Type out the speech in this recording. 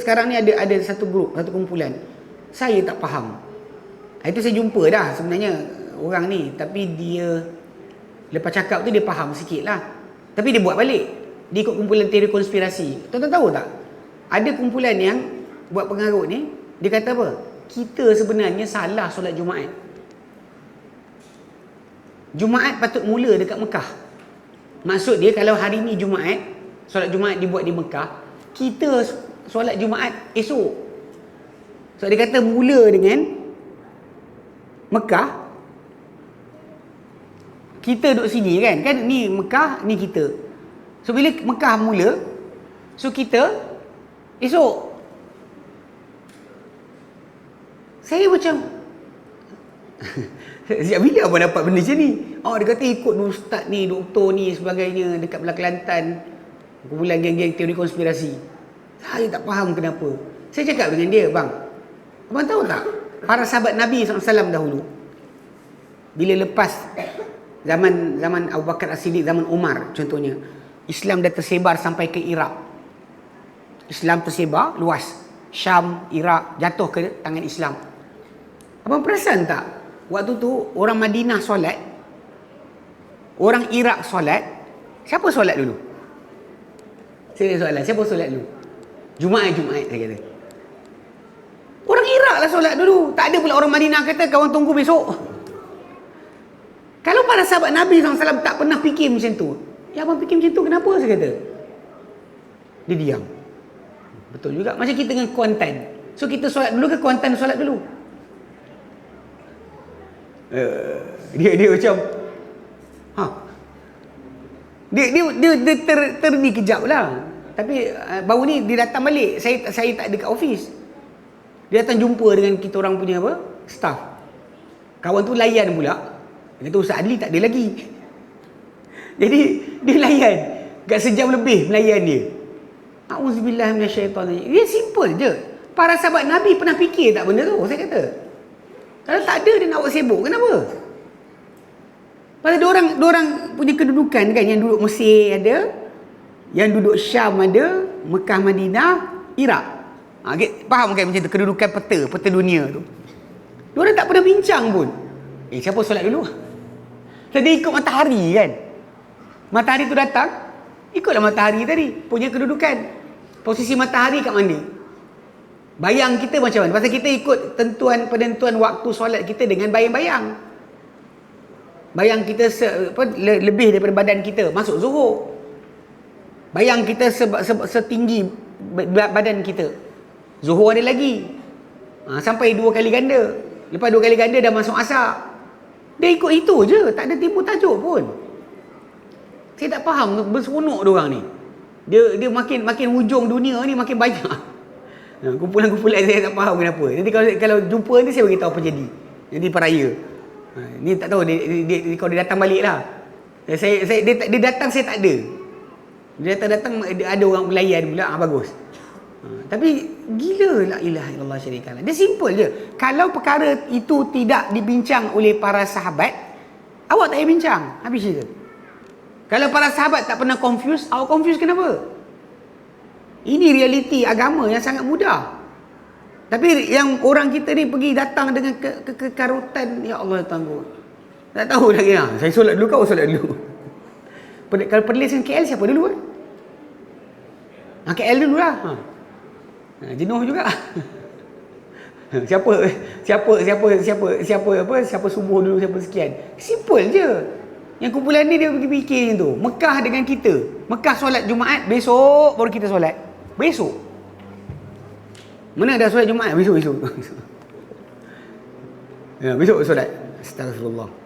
Sekarang ni ada ada satu grup, satu kumpulan. Saya tak faham. Itu saya jumpa dah sebenarnya orang ni. Tapi dia, lepas cakap tu dia faham sikit lah. Tapi dia buat balik. Dia ikut kumpulan teori konspirasi. Tuan-tuan tahu tak? Ada kumpulan yang buat pengaruh ni, dia kata apa? Kita sebenarnya salah solat Jumaat. Jumaat patut mula dekat Mekah. Maksud dia kalau hari ni Jumaat, solat Jumaat dibuat di Mekah, kita solat Jumaat esok. So dia kata mula dengan Mekah. Kita duduk sini kan? Kan ni Mekah, ni kita. So bila Mekah mula, so kita esok. Saya macam Sejak bila abang dapat benda macam ni? Oh, dia kata ikut ustaz ni, doktor ni, sebagainya dekat belah Kelantan. Kumpulan geng-geng teori konspirasi. Saya tak faham kenapa. Saya cakap dengan dia, bang. Abang tahu tak? Para sahabat Nabi SAW dahulu. Bila lepas zaman zaman Abu Bakar As-Siddiq, zaman Umar contohnya. Islam dah tersebar sampai ke Iraq. Islam tersebar luas. Syam, Iraq jatuh ke tangan Islam. Abang perasan tak? Waktu tu orang Madinah solat, orang Iraq solat, siapa solat dulu? Saya soalan, siapa solat dulu? Jumaat Jumaat saya kata. Orang Iraq lah solat dulu. Tak ada pula orang Madinah kata kawan tunggu besok. Kalau para sahabat Nabi SAW tak pernah fikir macam tu, ya abang fikir macam tu kenapa saya kata? Dia diam. Betul juga. Macam kita dengan Kuantan. So kita solat dulu ke Kuantan solat dulu? Uh, dia dia macam ha dia dia dia, dia ter, ter ni kejap lah tapi uh, baru ni dia datang balik. Saya saya tak ada kat office. Dia datang jumpa dengan kita orang punya apa? Staff. Kawan tu layan pula. Dia kata Ustaz Adli tak ada lagi. Jadi dia layan. Kat sejam lebih melayan dia. Auzubillah minasyaitanir dia simple je. Para sahabat Nabi pernah fikir tak benda tu? Saya kata. Kalau tak ada dia nak buat sibuk. Kenapa? Pasal dia orang dia orang punya kedudukan kan yang duduk Mesir ada, yang duduk Syam ada, Mekah Madinah, Iraq. Ha, faham kan macam tu kedudukan peta, peta dunia tu. Orang tak pernah bincang pun. Eh siapa solat dulu? Tadi ikut matahari kan. Matahari tu datang, ikutlah matahari tadi punya kedudukan. Posisi matahari kat mana? Bayang kita macam mana? Pasal kita ikut tentuan penentuan waktu solat kita dengan bayang-bayang. Bayang kita se, apa, le, lebih daripada badan kita masuk zuhur. Bayang kita se, se, setinggi badan kita. Zuhur ada lagi. Ha, sampai dua kali ganda. Lepas dua kali ganda dah masuk asar. Dia ikut itu je. Tak ada timbul tajuk pun. Saya tak faham berseronok dia orang ni. Dia dia makin makin hujung dunia ni makin banyak. Ha, kumpulan-kumpulan saya tak faham kenapa. Nanti kalau kalau jumpa ni saya beritahu apa jadi. Jadi peraya. Ha, ni tak tahu dia, dia, dia, kalau dia datang balik lah. Saya, saya, dia, dia datang saya tak ada. Datang-datang ada orang melayan pula. Ha, bagus. Ha, tapi gila la ilaha illallah syarikat. Dia simple je. Kalau perkara itu tidak dibincang oleh para sahabat, awak tak payah bincang. Habis cerita. Kalau para sahabat tak pernah confuse, awak confuse kenapa? Ini realiti agama yang sangat mudah. Tapi yang orang kita ni pergi datang dengan ke, ke, kekarutan, ya Allah tangguh. Tak tahu lagi lah. Saya solat dulu kau solat dulu. Kalau perlis KL siapa dulu kan? Ha, KL dulu lah. Ha. Ha, jenuh juga. siapa siapa siapa siapa siapa apa siapa subuh dulu siapa sekian. Simple je. Yang kumpulan ni dia pergi fikir macam tu. Mekah dengan kita. Mekah solat Jumaat, besok baru kita solat. Besok. Mana dah solat Jumaat? Besok, besok. ya, besok solat. Astagfirullah.